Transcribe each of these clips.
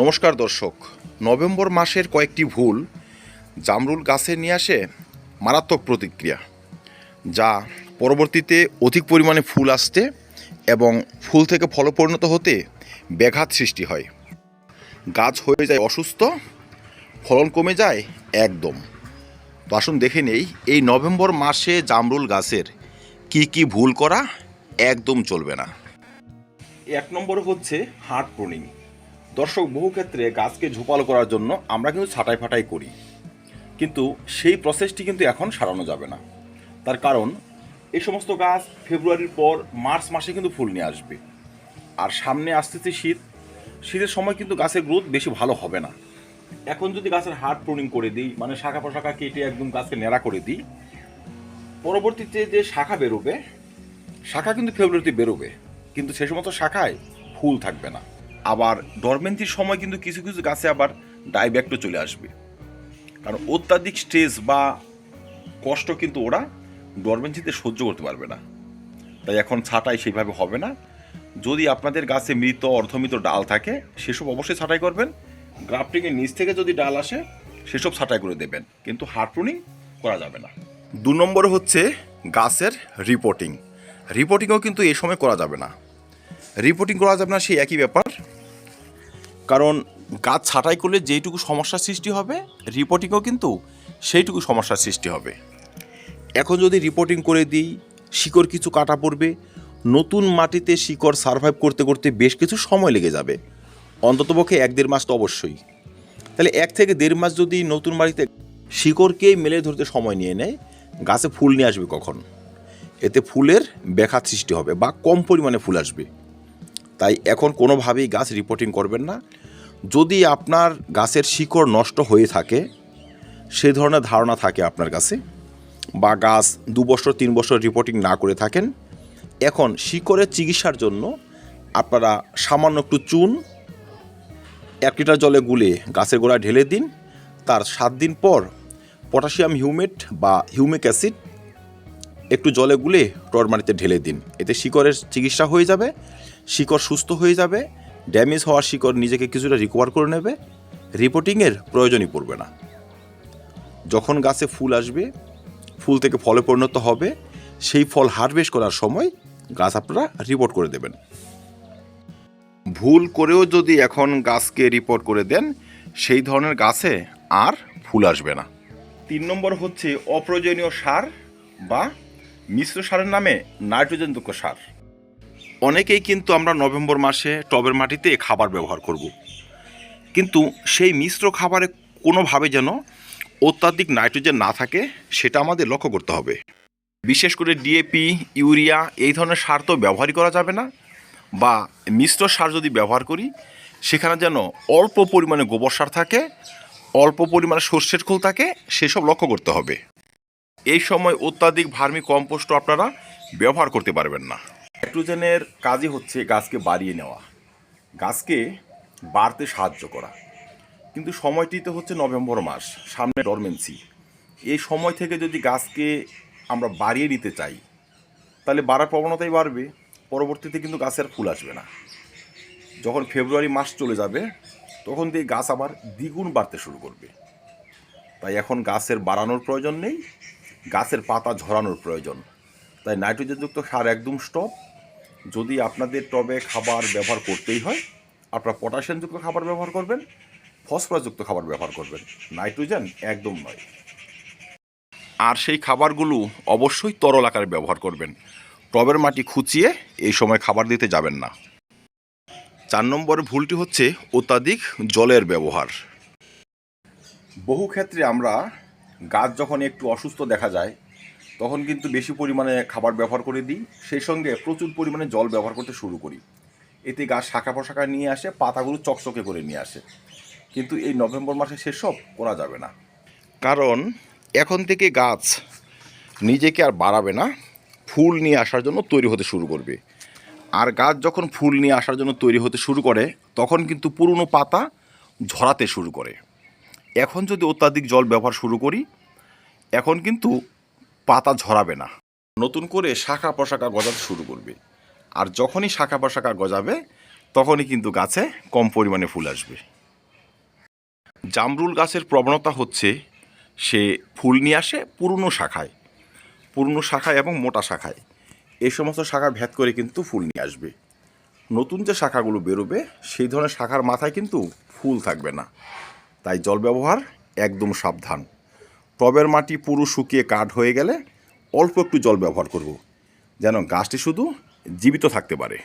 নমস্কার দর্শক। নভেম্বর মাসের কয়েকটি ভুল জামরুল গাছে নিয়ে আসে মারাত্মক প্রতিক্রিয়া, যা পরবর্তীতে অধিক পরিমাণে ফুল আসতে এবং ফুল থেকে ফল পরিণত হতে ব্যাঘাত সৃষ্টি হয়। গাছ হয়ে যায় অসুস্থ, ফলন কমে যায় একদম। তো আসুন দেখে নেই, এই নভেম্বর মাসে জামরুল গাছের কি কি ভুল করা একদম চলবে না। এক নম্বর হচ্ছে হার্ট প্রুনিং। দর্শক বহু ক্ষেত্রে গাছকে ঝোপালো করার জন্য আমরা কিন্তু ছাটাই ফাটাই করি। কিন্তু সেই প্রসেসটি কিন্তু এখন সারানো যাবে না। তার কারণ, এই সমস্ত গাছ ফেব্রুয়ারির পর মার্চ মাসে কিন্তু ফুল নিয়ে আসবে। আর সামনে আসতেছে শীত। শীতের সময় কিন্তু গাছের গ্রোথ বেশি ভালো হবে না। এখন যদি গাছের হার্ট প্রুনিং করে দিই মানে শাখা পোশাখা কেটে একদম গাছকে ন্যাড়া করে দিই, পরবর্তীতে যে শাখা বেরোবে, শাখা কিন্তু ফেব্রুয়ারিতে বেরোবে। কিন্তু সে সমস্ত শাখায় ফুল থাকবে না। আবার ডরমেন্সির সময় কিন্তু কিছু কিছু গাছে আবার ডাইব্যাক্টও চলে আসবে। কারণ অত্যাধিক স্ট্রেস বা কষ্ট কিন্তু ওরা ডরমেন্সিতে সহ্য করতে পারবে না। তাই এখন ছাঁটাই সেইভাবে হবে না। যদি আপনাদের গাছে মৃত, অর্ধমৃত ডাল থাকে, সেসব অবশ্যই ছাঁটাই করবেন। গ্রাফটিংয়ের নিচ থেকে যদি ডাল আসে, সেসব ছাঁটাই করে দেবেন। কিন্তু হার্ড প্রুনিং করা যাবে না। দু নম্বর হচ্ছে গাছের রিপোর্টিং রিপোর্টিংও কিন্তু এ সময় করা যাবে না। রিপোর্টিং করা যাবে না, সেই একই ব্যাপার। কারণ গাছ ছাঁটাই করলে যেইটুকু সমস্যার সৃষ্টি হবে রিপোর্টিংও কিন্তু সেইটুকু সমস্যার সৃষ্টি হবে। এখন যদি রিপোর্টিং করে দিই, শিকড় কিছু কাটা পড়বে, নতুন মাটিতে শিকড় সার্ভাইভ করতে করতে বেশ কিছু সময় লেগে যাবে। অন্ততপক্ষে এক দেড় মাস তো অবশ্যই। তাহলে এক থেকে দেড় মাস যদি নতুন বাড়িতে শিকড়কেই মেলে ধরতে সময় নিয়ে নেয়, গাছে ফুল নিয়ে আসবে কখন? এতে ফুলের ব্যাঘাত সৃষ্টি হবে বা কম পরিমাণে ফুল আসবে। তাই এখন কোনোভাবেই গাছ রিপোর্টিং করবেন না। যদি আপনার গাছের শিকড় নষ্ট হয়ে থাকে, সে ধরনের ধারণা থাকে আপনার কাছে, বা গাছ দু বছর, তিন বছর রিপোর্টিং না করে থাকেন, এখন শিকড়ের চিকিৎসার জন্য আপনারা সামান্য একটু চুন, এক লিটার জলে গুলে গাছের গোড়ায় ঢেলে দিন। তার সাত দিন পর পটাশিয়াম হিউমেট বা হিউমিক অ্যাসিড একটু জলে গুলে টরমারিতে ঢেলে দিন। এতে শিকড়ের চিকিৎসা হয়ে যাবে, শিকড় সুস্থ হয়ে যাবে ড্যামেজ হওয়ার শিকড় নিজেকে কিছুটা রিকভার করে নেবে রিপোর্টিংয়ের প্রয়োজনই পড়বে না। যখন গাছে ফুল আসবে, ফুল থেকে ফলে পরিণত হবে, সেই ফল হারভেস্ট করার সময় গাছ আপনারা রিপোর্ট করে দেবেন। ভুল করেও যদি এখন গাছকে রিপোর্ট করে দেন, সেই ধরনের গাছে আর ফুল আসবে না। তিন নম্বর হচ্ছে অপ্রয়োজনীয় সার বা মিশ্র সারের নামে নাইট্রোজেনযুক্ত সার। অনেকেই কিন্তু আমরা নভেম্বর মাসে টবের মাটিতে খাবার ব্যবহার করব। কিন্তু সেই মিশ্র খাবারে কোনোভাবে যেন অত্যাধিক নাইট্রোজেন না থাকে, সেটা আমাদের লক্ষ্য করতে হবে। বিশেষ করে ডিএপি ইউরিয়া এই ধরনের সার তো ব্যবহারই করা যাবে না, বা মিশ্র সার যদি ব্যবহার করি, সেখানে যেন অল্প পরিমাণে গোবর সার থাকে, অল্প পরিমাণে সর্ষের খোল থাকে, সেসব লক্ষ্য করতে হবে। এই সময় অত্যাধিক ভার্মি কম্পোস্ট আপনারা ব্যবহার করতে পারবেন না। নাইট্রোজেনের কাজই হচ্ছে গাছকে বাড়িয়ে নেওয়া। গাছকে বাড়তে সাহায্য করা। কিন্তু সময়টিতে হচ্ছে নভেম্বর মাস, সামনে ডরমেন্সি এই সময় থেকে যদি গাছকে আমরা বাড়িয়ে নিতে চাই, তাহলে বাড়ার প্রবণতাই বাড়বে। পরবর্তীতে কিন্তু গাছের ফুল আসবে না। যখন ফেব্রুয়ারি মাস চলে যাবে, তখন দিয়ে গাছ আবার দ্বিগুণ বাড়তে শুরু করবে। তাই এখন গাছের বাড়ানোর প্রয়োজন নেই, গাছের পাতা ঝরানোর প্রয়োজন। তাই নাইট্রোজেনযুক্ত সার একদম স্টপ যদি আপনাদের টবে খাবার ব্যবহার করতেই হয়, আপনারা পটাশিয়ামযুক্ত খাবার ব্যবহার করবেন, ফসফরাসযুক্ত খাবার ব্যবহার করবেন। নাইট্রোজেন একদম নয়। আর সেই খাবারগুলো অবশ্যই তরল আকারে ব্যবহার করবেন। টবের মাটি খুঁচিয়ে এই সময় খাবার দিতে যাবেন না। চার নম্বরের ভুলটি হচ্ছে অত্যাধিক জলের ব্যবহার। বহু ক্ষেত্রে আমরা গাছ যখন একটু অসুস্থ দেখা যায় তখন কিন্তু বেশি পরিমাণে খাবার ব্যবহার করে দিই। সেই সঙ্গে প্রচুর পরিমাণে জল ব্যবহার করতে শুরু করি। এতে গাছ শাখা পোশাখা নিয়ে আসে, পাতাগুলো চকচকে করে নিয়ে আসে। কিন্তু এই নভেম্বর মাসে সেসব করা যাবে না। কারণ এখন থেকে গাছ নিজেকে আর বাড়াবে না, ফুল নিয়ে আসার জন্য তৈরি হতে শুরু করবে। আর গাছ যখন ফুল নিয়ে আসার জন্য তৈরি হতে শুরু করে, তখন কিন্তু পুরনো পাতা ঝরাতে শুরু করে। এখন যদি অত্যাধিক জল ব্যবহার শুরু করি, এখন কিন্তু পাতা ঝরাবে না। নতুন করে শাখা পোশাকা গজাতে শুরু করবে। আর যখনই শাখা পোশাকা গজাবে, তখনই কিন্তু গাছে কম পরিমাণে ফুল আসবে। জামরুল গাছের প্রবণতা হচ্ছে, সে ফুল নিয়ে আসে পুরনো শাখায় পুরনো শাখায় এবং মোটা শাখায়। এই সমস্ত শাখা ভেদ করে কিন্তু ফুল নিয়ে আসবে। নতুন যে শাখাগুলো বেরোবে, সেই ধরনের শাখার মাথায় কিন্তু ফুল থাকবে না। তাই জল ব্যবহার একদম সাবধান। টবের মাটি পুরো শুকিয়ে কাঠ হয়ে গেলে অল্প একটু জল ব্যবহার করব। যেন গাছটি শুধু জীবিত থাকতে পারে।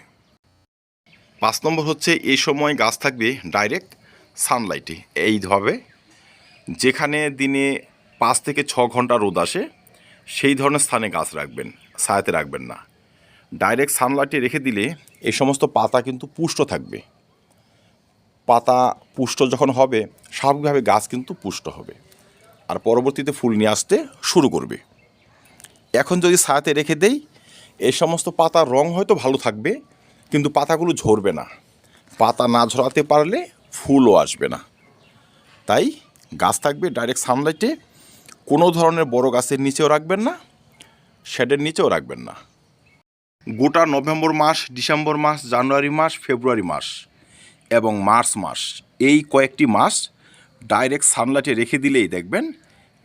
পাঁচ নম্বর হচ্ছে এই সময় গাছ থাকবে ডাইরেক্ট সানলাইটে। এইভাবে যেখানে দিনে পাঁচ থেকে ছ ঘণ্টা রোদ আসে, সেই ধরনের স্থানে গাছ রাখবেন, ছায়াতে রাখবেন না। ডাইরেক্ট সানলাইটে রেখে দিলে এই সমস্ত পাতা কিন্তু পুষ্ট থাকবে। পাতা পুষ্ট যখন হবে, স্বাভাবিকভাবে গাছ কিন্তু পুষ্ট হবে। আর পরবর্তীতে ফুল নিয়ে আসতে শুরু করবে। এখন যদি ছায়াতে রেখে দেই এই সমস্ত পাতার রং হয়তো ভালো থাকবে, কিন্তু পাতাগুলো ঝরবে না। পাতা না ঝরাতে পারলে ফুলও আসবে না। তাই গাছ থাকবে ডাইরেক্ট সানলাইটে, কোনো ধরনের বড় গাছের নিচেও রাখবেন না, শেডের নিচেও রাখবেন না। গোটা নভেম্বর মাস, ডিসেম্বর মাস, জানুয়ারি মাস, ফেব্রুয়ারি মাস এবং মার্চ মাস, এই কয়েকটি মাস ডাইরেক্ট সানলাইটে রেখে দিলেই দেখবেন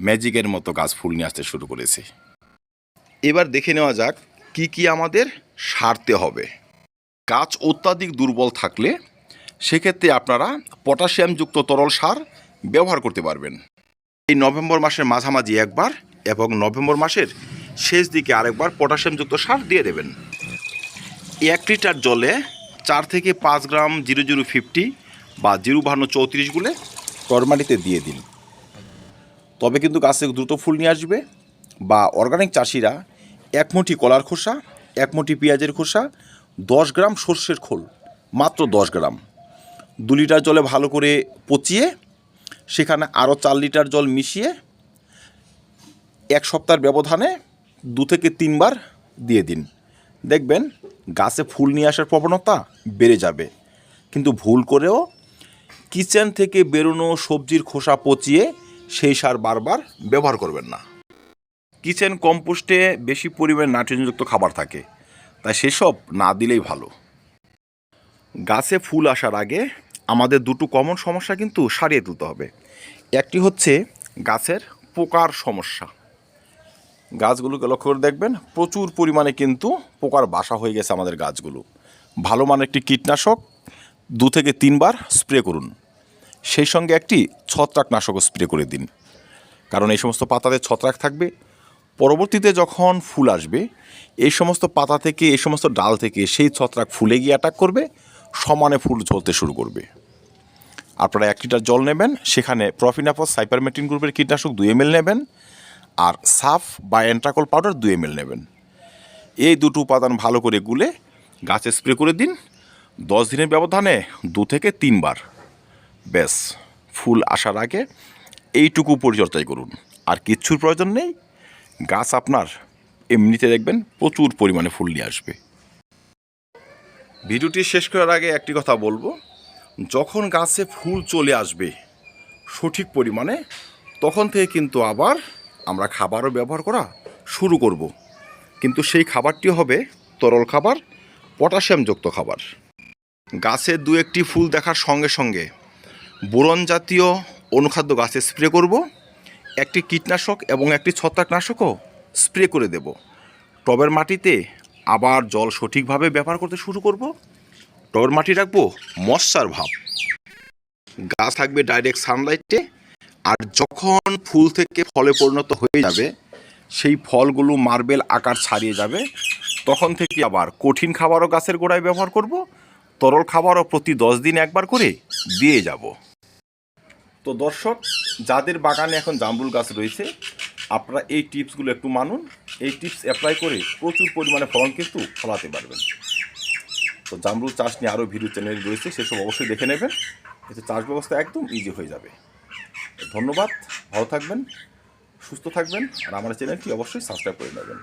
ম্যাজিকের মতো গাছ ফুল নিয়ে আসতে শুরু করেছে। এবার দেখে নেওয়া যাক কি কি আমাদের সারতে হবে। গাছ অত্যাধিক দুর্বল থাকলে সেক্ষেত্রে আপনারা পটাশিয়ামযুক্ত তরল সার ব্যবহার করতে পারবেন। এই নভেম্বর মাসের মাঝামাঝি একবার এবং নভেম্বর মাসের শেষ দিকে আরেকবার পটাশিয়ামযুক্ত সার দিয়ে দেবেন। এক লিটার জলে চার থেকে পাঁচ গ্রাম জিরো জিরো ফিফটি বা জিরো বাহান্ন চৌত্রিশ গুলে টরমাটিতে দিয়ে দিন। তবে কিন্তু গাছে দ্রুত ফুল নিয়ে আসবে বা অর্গানিক চাষিরা এক মুঠি কলার খোসা, এক মুঠি পেঁয়াজের খোসা, দশ গ্রাম সর্ষের খোল, মাত্র দশ গ্রাম। দু লিটার জলে ভালো করে পচিয়ে সেখানে আরও চার লিটার জল মিশিয়ে এক সপ্তাহের ব্যবধানে দু থেকে তিনবার দিয়ে দিন। দেখবেন গাছে ফুল নিয়ে আসার প্রবণতা বেড়ে যাবে। কিন্তু ভুল করেও কিচেন থেকে বেরোনো সবজির খোসা পচিয়ে সেই সার বারবার ব্যবহার করবেন না। কিচেন কম্পোস্টে বেশি পরিমাণে নাইট্রোজেনযুক্ত খাবার থাকে, তাই সেসব না দিলেই ভালো। গাছে ফুল আসার আগে আমাদের দুটো কমন সমস্যা কিন্তু সারিয়ে তুলতে হবে। একটি হচ্ছে গাছের পোকার সমস্যা। গাছগুলোকে লক্ষ্য করে দেখবেন, প্রচুর পরিমাণে কিন্তু পোকার বাসা হয়ে গেছে আমাদের গাছগুলো। ভালো মানের একটি কীটনাশক দু থেকে তিনবার স্প্রে করুন। সেই সঙ্গে একটি ছত্রাকনাশকও স্প্রে করে দিন। কারণ এই সমস্ত পাতাতে ছত্রাক থাকবে। পরবর্তীতে যখন ফুল আসবে, এই সমস্ত পাতা থেকে, এই সমস্ত ডাল থেকে সেই ছত্রাক ফুলে গিয়ে অ্যাটাক করবে, সমানে ফুল ঝরতে শুরু করবে। আপনারা এক লিটার জল নেবেন, সেখানে প্রফিনাফস সাইপারমেটিন গ্রুপের কীটনাশক দুই এম নেবেন আর সাফ বা অ্যান্ট্রাকল পাউডার দুই এম নেবেন। এই দুটো উপাদান ভালো করে গুলে গাছে স্প্রে করে দিন। দশ দিনের ব্যবধানে দু থেকে তিনবার। ব্যাস, ফুল আসার আগে এইটুকু পরিচর্যাই করুন। আর কিচ্ছুর প্রয়োজন নেই, গাছ আপনার, এমনিতে দেখবেন প্রচুর পরিমাণে ফুল নিয়ে আসবে। ভিডিওটি শেষ করার আগে একটি কথা বলব, যখন গাছে ফুল চলে আসবে সঠিক পরিমাণে, তখন থেকে কিন্তু আবার আমরা খাবারও ব্যবহার করা শুরু করব। কিন্তু সেই খাবারটি হবে তরল খাবার, পটাশিয়ামযুক্ত খাবার। গাছে দু একটি ফুল দেখার সঙ্গে সঙ্গে বোরন জাতীয় অনুখাদ্য গাছে স্প্রে করব, একটি কীটনাশক এবং একটি ছত্রাকনাশকও স্প্রে করে দেব। টবের মাটিতে আবার জল সঠিকভাবে ব্যবহার করতে শুরু করব। টবের মাটি রাখব মশার ভাব। গাছ থাকবে ডাইরেক্ট সানলাইটে, আর যখন ফুল থেকে ফলে পরিণত হয়ে যাবে, সেই ফলগুলো মার্বেল আকার ছাড়িয়ে যাবে, তখন থেকে আবার কঠিন খাবারও গাছের গোড়ায় ব্যবহার করব, তরল খাবারও প্রতি দশ দিন একবার করে দিয়ে যাব। তো দর্শক, যাদের বাগানে এখন জামরুল গাছ রয়েছে, আপনারা এই টিপসগুলো একটু মানুন। এই টিপস অ্যাপ্লাই করে প্রচুর পরিমাণে ফলন কিন্তু ফলাতে পারবেন। তো জামরুল চাষ নিয়ে আরও ভিডিও চ্যানেল রয়েছে, সেসব অবশ্যই দেখে নেবেন। এতে চাষ ব্যবস্থা একদম ইজি হয়ে যাবে। ধন্যবাদ, ভালো থাকবেন, সুস্থ থাকবেন, আর আমার চ্যানেলটি অবশ্যই সাবস্ক্রাইব করে নেবেন।